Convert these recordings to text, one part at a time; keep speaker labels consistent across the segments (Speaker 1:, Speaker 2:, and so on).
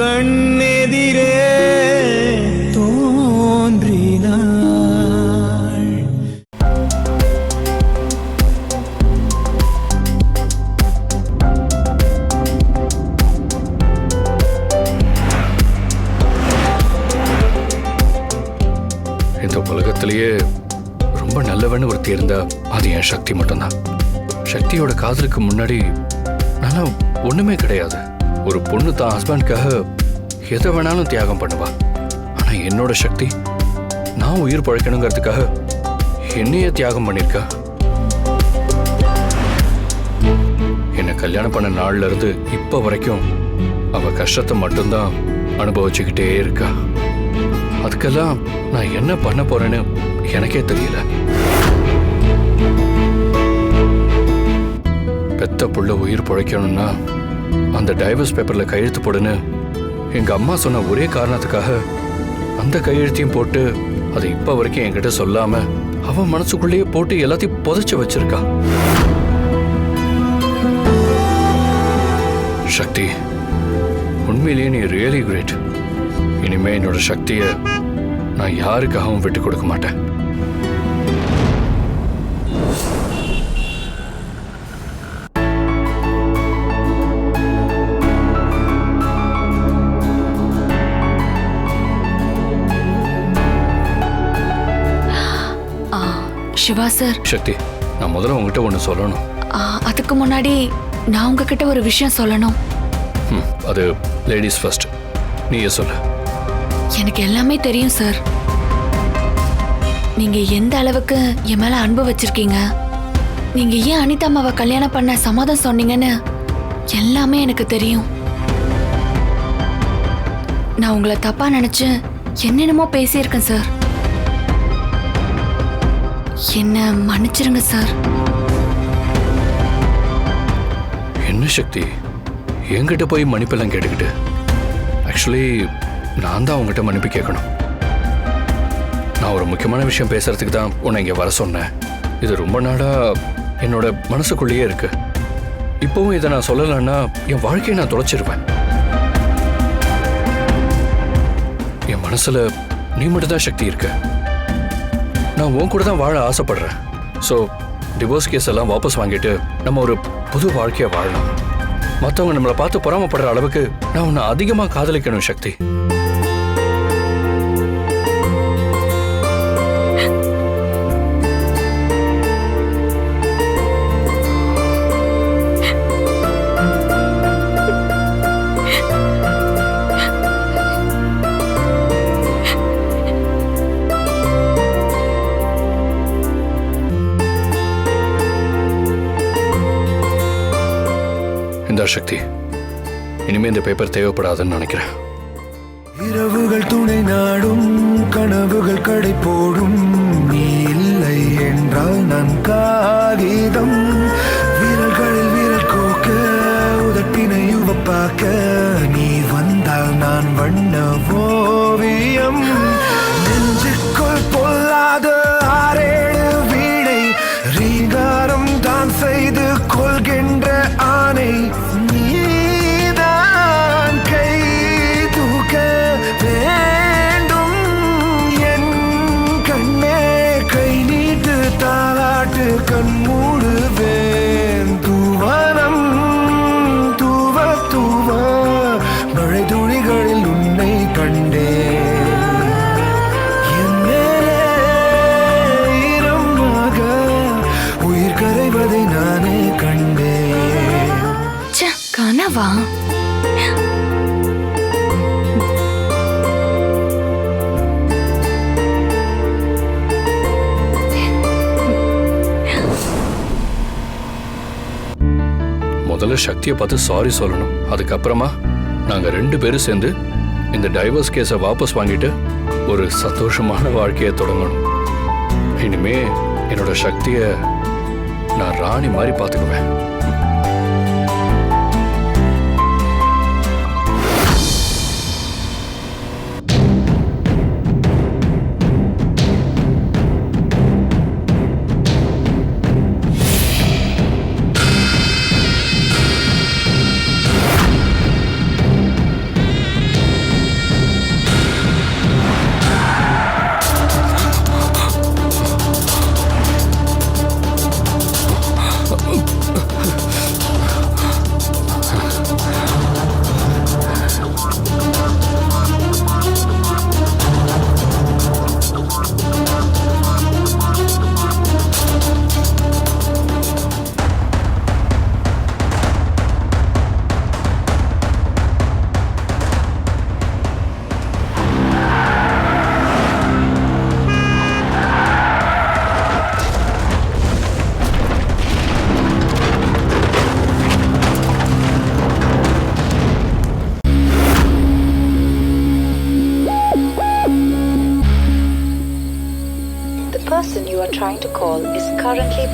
Speaker 1: கண்ணெதிரே தோன்றினாள்.
Speaker 2: இந்த உலகத்திலேயே ரொம்ப நல்லவன்னு ஒருத்தி இருந்தா அது என் சக்தி மட்டும்தான். சக்தியோட காதலுக்கு முன்னாடி நானா ஒண்ணுமே கிடையாது. ஒரு பொண்ணு தான் ஹஸ்பண்ட்காக எதை வேணாலும் தியாகம் பண்ணுவா. ஆனா என்னோட சக்தி நான் உயிர் பழைக்கணுங்கிறதுக்காக என்னையே தியாகம் பண்ணியிருக்கா என்னை கல்யாணம் பண்ண நாள்ல இருந்து இப்ப வரைக்கும் அவ கஷ்டத்தை மட்டும்தான் அனுபவிச்சுக்கிட்டே இருக்கா. அதுக்கெல்லாம் நான் என்ன பண்ண போறேன்னு எனக்கே தெரியல. பெத்த புள்ள உயிர் பிழைக்கணும்னா அந்த டைவர்ஸ் பேப்பரில் கையெழுத்து போடுன்னு எங்கள் அம்மா சொன்ன ஒரே காரணத்துக்காக அந்த கையெழுத்தையும் போட்டு அதை இப்போ வரைக்கும் என்கிட்ட சொல்லாமல் அவன் மனசுக்குள்ளேயே போட்டு எல்லாத்தையும் புதைச்சி வச்சிருக்கா. சக்தி உண்மையிலேயே நீ ரியலி கிரேட் இனிமே என்னோட சக்தியை நான் யாருக்காகவும் விட்டு கொடுக்க மாட்டேன்.
Speaker 3: சிவா சார்.
Speaker 2: சக்தி நான் முதல்ல உங்ககிட்ட ஒன்று சொல்லணும்.
Speaker 3: அதுக்கு முன்னாடி நான் உங்ககிட்ட ஒரு விஷயம் சொல்லணும்.
Speaker 2: அது லேடிஸ் ஃபர்ஸ்ட் நீயே சொல்லு.
Speaker 3: எனக்கு எல்லாமே தெரியும் சார். நீங்க எந்த அளவுக்கு என் மேல அன்பு வச்சிருக்கீங்க? நீங்க ஏன் அனிதா அம்மாவை கல்யாணம் பண்ண சம்மதம் சொன்னீங்கன்னு எல்லாமே எனக்கு தெரியும். நான் உங்களை தப்பா நினைச்சு என்னென்னமோ பேசியிருக்கேன் சார். என்ன மன்னிச்சிருங்க சார்
Speaker 2: என்ன சக்தி? என்கிட்ட போய் மன்னிப்பெல்லாம் கேட்டுக்கிட்டு? ஆக்சுவலி நான் தான் உங்ககிட்ட மன்னிப்பு கேட்கணும். நான் ஒரு முக்கியமான விஷயம் பேசுறதுக்கு தான் உன்னை இங்கே வர சொன்னேன். இது ரொம்ப நாளாக என்னோட மனசுக்குள்ளேயே இருக்கு. இப்போவும் இதை நான் சொல்லலைன்னா என் வாழ்க்கையை நான் தொலைச்சிருவேன். என் மனசுல நீ மட்டும்தான் சக்தி இருக்க. நான் உன் கூட தான் வாழ ஆசைப்படுறேன். ஸோ டிவோர்ஸ் கேஸ் எல்லாம் வாபஸ் வாங்கிட்டு நம்ம ஒரு புது வாழ்க்கையை வாழணும். மற்றவங்க நம்மளை பார்த்து பொறாமப்படுற அளவுக்கு நான் உன்னை அதிகமாக காதலிக்கணும் சக்தி. சக்தி இனிமே இந்த பேப்பர் தேவைப்படாதுன்னு நினைக்கிறேன்.
Speaker 1: இரவுகள் துணை நாடும் கனவுகள் கடை போடும். நீ இல்லை என்றால் நான் காகிதம். வீரர்களில் வீரர் கோக்க உதட்டினை உவப்பாக்க. நீ வந்தால் நான்
Speaker 3: வண்ணவோ கனவா
Speaker 2: முதல்ல சக்தியை பார்த்து சாரி சொல்லணும். அதுக்கப்புறமா நாங்கள் ரெண்டு பேரும் சேர்ந்து இந்த டைவர்ஸ் கேஸை வாபஸ் வாங்கிட்டு ஒரு சந்தோஷமான வாழ்க்கையை தொடங்கணும். இனிமே என்னோட சக்தியை நான் ராணி மாதிரி பார்த்துக்குவேன்.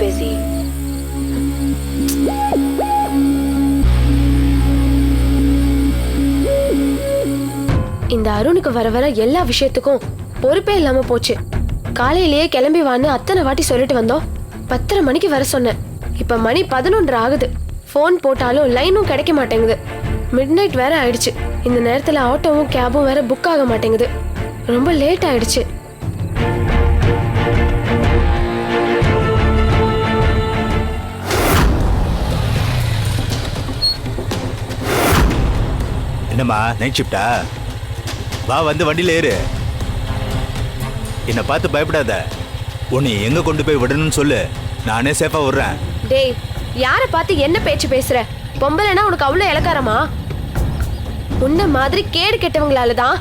Speaker 4: Busy.
Speaker 5: இந்த அருணுக்கு வர வர எல்லா விஷயத்துக்கும் பொறுப்பே இல்லாம போச்சு. காலையிலேயே கிளம்பி வான்னு அத்தனை வாட்டி சொல்லிட்டு வந்தோம். பத்தரை மணிக்கு வர சொன்னேன். இப்ப மணி பதினொன்று ஆகுது. ஃபோன் போட்டாலும் லைனும் கிடைக்க மாட்டேங்குது. மிட் நைட் வேற ஆயிடுச்சு. இந்த நேரத்துல ஆட்டோவும் கேபும் வேற புக் ஆக மாட்டேங்குது. ரொம்ப லேட் ஆயிடுச்சு.
Speaker 6: என்னம்மா நைட் ஷிஃப்டா வா வந்து வண்டியில் ஏறு. என்னை பார்த்து பயப்படாத. உன்னை எங்கே கொண்டு போய் விடணும்னு சொல்லு. நானே சேஃபாக விடுறேன்.
Speaker 5: டேய் யார பார்த்து என்ன பேச்சு பேசுற? பொம்பளைனா உனக்கு அவ்வளவு இலக்காரமா? உன்ன மாதிரி கேடு கெட்டவங்களால தான்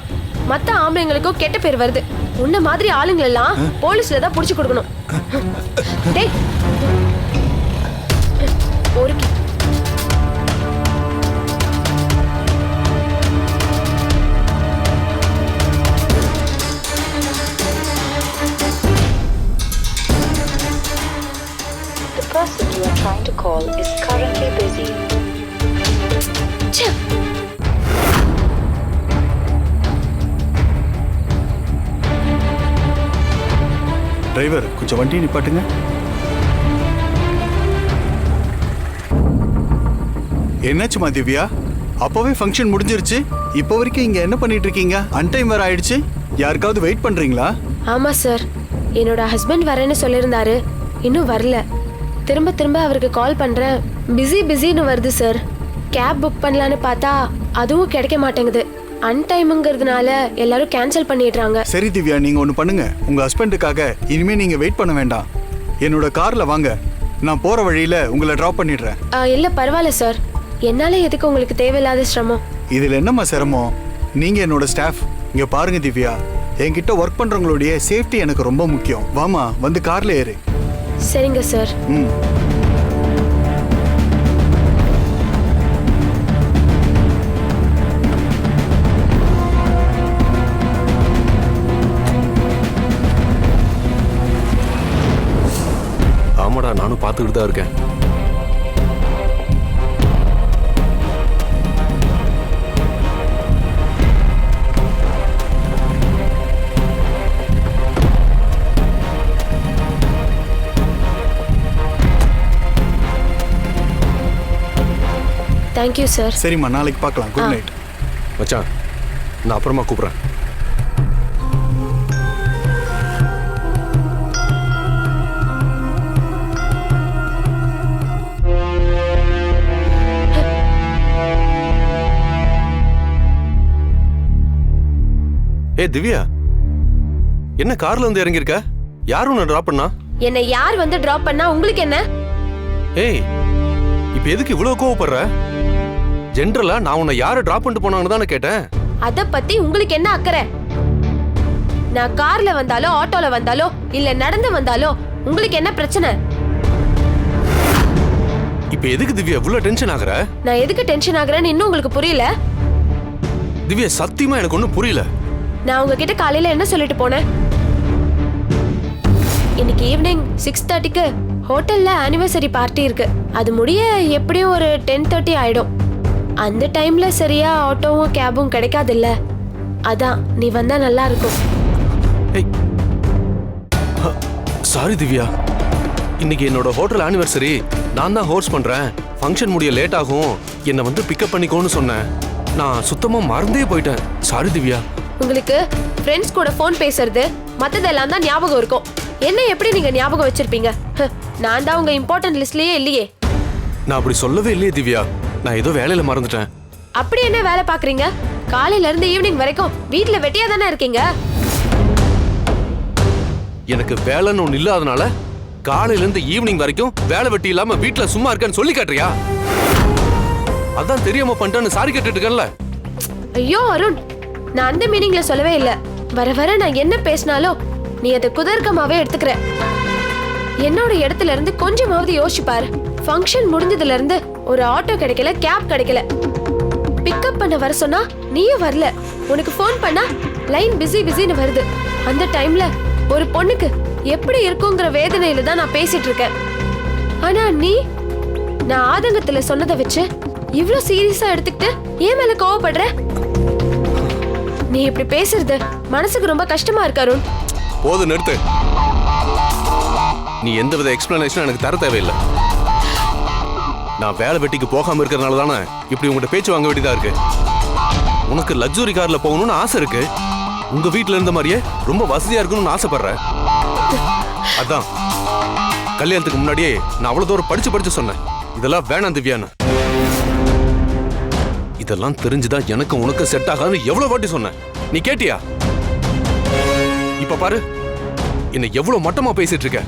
Speaker 5: மத்த ஆம்பளைங்களுக்கும் கெட்ட பேர் வருது. உன்ன மாதிரி ஆளுங்களெல்லாம் போலீஸ்ல தான் புடிச்சு கொடுக்கணும். டேய் பொறுக்கி
Speaker 7: டிரைவர் கொஞ்சம் வண்டியை நிப்பாட்டுங்க. என்னாச்சுமா திவ்யா? அப்போவே ஃபங்க்ஷன் முடிஞ்சிருச்சு. இப்போ வரைக்கும் இங்கே என்ன பண்ணிட்டு இருக்கீங்க? அன்டைம் வேற ஆயிடுச்சு. யாருக்காவது வெயிட் பண்ணுறீங்களா
Speaker 5: ஆமாம் சார் என்னோட ஹஸ்பண்ட் வரேன்னு சொல்லியிருந்தாரு. இன்னும் வரல. திரும்ப திரும்ப அவருக்கு கால் பண்ணுறேன் பிஸி பிஸின்னு வருது சார் கேப் புக் பண்ணலான்னு பார்த்தா அதுவும் கிடைக்க மாட்டேங்குது. அன்டைமுங்கிறதுனால எல்லாரும் கேன்சல் பண்ணிடுறாங்க.
Speaker 7: சரி திவ்யா நீங்க ஒன்று பண்ணுங்க. உங்க ஹஸ்பண்டுக்காக இனிமே நீங்க வெயிட் பண்ண வேண்டாம். என்னோட கார்ல வாங்க. நான் போற வழியில உங்களை டிராப் பண்ணிடுறேன்.
Speaker 5: ஆ, இல்ல பரவாயில்ல சார் என்னால எதுக்கு உங்களுக்கு தேவையில்லாத சிரமம்?
Speaker 7: இதுல என்னம்மா சிரமம்? நீங்க என்னோட ஸ்டாஃப் இங்க பாருங்க திவ்யா. என்கிட்ட ஒர்க் பண்றவங்களுடைய சேஃப்டி எனக்கு ரொம்ப முக்கியம். வாமா வந்து கார்ல ஏறு.
Speaker 5: சரிங்க சார்
Speaker 7: ம்.
Speaker 8: பார்த்துக்கிட்டு தான் இருக்கேன்.
Speaker 5: தேங்க்யூ சார்
Speaker 7: சரிம்மா நாளைக்கு பார்க்கலாம். குட் நைட்
Speaker 8: மச்சான் நான் அப்புறமா கூப்பிட்றேன். ஏய் திவ்யா. என்ன கார்ல வந்து இறங்கியிருக்க? யார் உன்னை டிராப் பண்ணா?
Speaker 5: என்னை யார் வந்து டிராப் பண்ணா? உங்களுக்கு என்ன?
Speaker 8: ஏய் இப்போ எதுக்கு இவ்வளவு கோவப்படுற? ஜென்ரலா நான் உன்னை யாரை டிராப் பண்ணிட்டு போனாங்கன்னு தானே கேட்டேன்.
Speaker 5: அத பத்தி உங்களுக்கு என்ன அக்கறை? நான் கார்ல வந்தாலோ ஆட்டோல வந்தாலோ இல்ல நடந்து வந்தாலோ உங்களுக்கு என்ன பிரச்சனை?
Speaker 8: இப்போ எதுக்கு திவ்யா இவ்வளவு டென்ஷன் ஆகுற?
Speaker 5: நான் எதுக்கு டென்ஷன் ஆகுறேன்னு இன்னும் உங்களுக்கு புரியல.
Speaker 8: திவ்யா சத்தியமா எனக்கு ஒன்றும் புரியல.
Speaker 5: நான் உங்ககிட்ட காலையில என்ன சொல்லிட்டு போனேன்? இன்னைக்கு ஈவினிங் சிக்ஸ் தேர்ட்டிக்கு ஹோட்டல்ல ஆனிவர்சரி பார்ட்டி இருக்கு. அது முடிய எப்படியும் ஒரு டென் தேர்ட்டி ஆயிடும். அந்த டைம்ல சரியா ஆட்டோவும் கேபும் கிடைக்காதுல்ல? அதான் நீ வந்தா நல்லா இருக்கும்
Speaker 8: சாரி திவ்யா. இன்னைக்கு என்னோட ஹோட்டல் ஆனிவர்சரி நான் தான் ஹோஸ்ட் பண்றேன். ஃபங்க்ஷன் முடிய லேட் ஆகும். என்னை வந்து பிக்கப் பண்ணிக்கோன்னு சொன்னேன். நான் சுத்தமா மறந்தே போயிட்டேன். சாரி திவ்யா.
Speaker 5: உங்களுக்கு ஃப்ரெண்ட்ஸ் கூட ஃபோன் பேசுறது மத்ததெல்லாம் தான் ஞாபகம் இருக்கும். என்ன எப்படி நீங்க ஞாபகம் வச்சிருப்பீங்க? நான் தான் உங்க இம்பார்ட்டன்ட் லிஸ்ட்லயே இல்லையே.
Speaker 8: நான் அப்படி சொல்லவே இல்லையே திவ்யா. நான் ஏதோ வேலையில மறந்துட்டேன்.
Speaker 5: அப்படி என்ன வேலை பாக்குறீங்க காலையில இருந்து ஈவினிங் வரைக்கும் வீட்ல வெட்டியா தானே இருக்கீங்க?
Speaker 8: எனக்கு வேலைன்னு ஒன்று இல்லாதனால காலையில இருந்து ஈவினிங் வரைக்கும் வேலை வெட்டி இல்லாம வீட்ல சும்மா இருக்கேன்னு சொல்லி காட்டுறியா? அதான் தெரியாம பண்ணிட்டேன்னு சாரி கேட்டுட்டு இருக்கேன்ல.
Speaker 5: ஐயோ அருண். நான் அந்த மீனிங்ல சொல்லவே இல்ல. வர வர நான் என்ன பேசினாலும் நீ அதை குதர்க்கமாவே எடுத்துக்கிற என்னோட இடத்துல இருந்து கொஞ்சமாவது யோசிச்சு பாரு ஃபங்க்ஷன் முடிஞ்சதுல இருந்து ஒரு ஆட்டோ கிடைக்கல கேப் கிடைக்கல. பிக்கப் பண்ண வர சொன்னா நீயும் வரல. உனக்கு ஃபோன் பண்ணா லைன் பிஸி பிஸின்னு வருது. அந்த டைம்ல ஒரு பொண்ணுக்கு எப்படி இருக்குங்கிற வேதனையில தான் நான் பேசிட்டு இருக்கேன். ஆனா நீ நான் ஆதங்கத்துல சொன்னதை வச்சு இவ்வளவு சீரியஸா எடுத்துக்கிட்டு ஏன் மேல கோவப்படுற? நீ இப்படி பேசுறது மனசுக்கு ரொம்ப கஷ்டமா இருக்கு அருண்.
Speaker 8: போது நிறுத்து. நீ எந்த வித எக்ஸ்பிளனேஷனும் எனக்கு தர தேவையில்லை. நான் வேலை வெட்டிக்கு போகாம இருக்கிறதுனால தானே இப்படி உங்கள்கிட்ட பேச்சு வாங்க வேண்டியதா இருக்கு. உனக்கு லக்ஸுரி கார்ல போகணும்னு ஆசை இருக்கு. உங்க வீட்டுல இருந்த மாதிரியே ரொம்ப வசதியா இருக்கணும்னு ஆசைப்படுற. அதான். கல்யாணத்துக்கு முன்னாடியே நான் அவ்வளவு தூரம் படிச்சு படிச்சு சொன்னேன். இதெல்லாம் வேணாம் திவ்யான்னு. இதெல்லாம் தெரிஞ்சுதான் எனக்கு உனக்கு செட் ஆகாதுன்னு எவ்வளவு வாட்டி சொன்னேன். நீ கேட்டியா? இப்ப பாரு. என்ன எவ்வளவு மட்டமா பேசிட்டு இருக்க?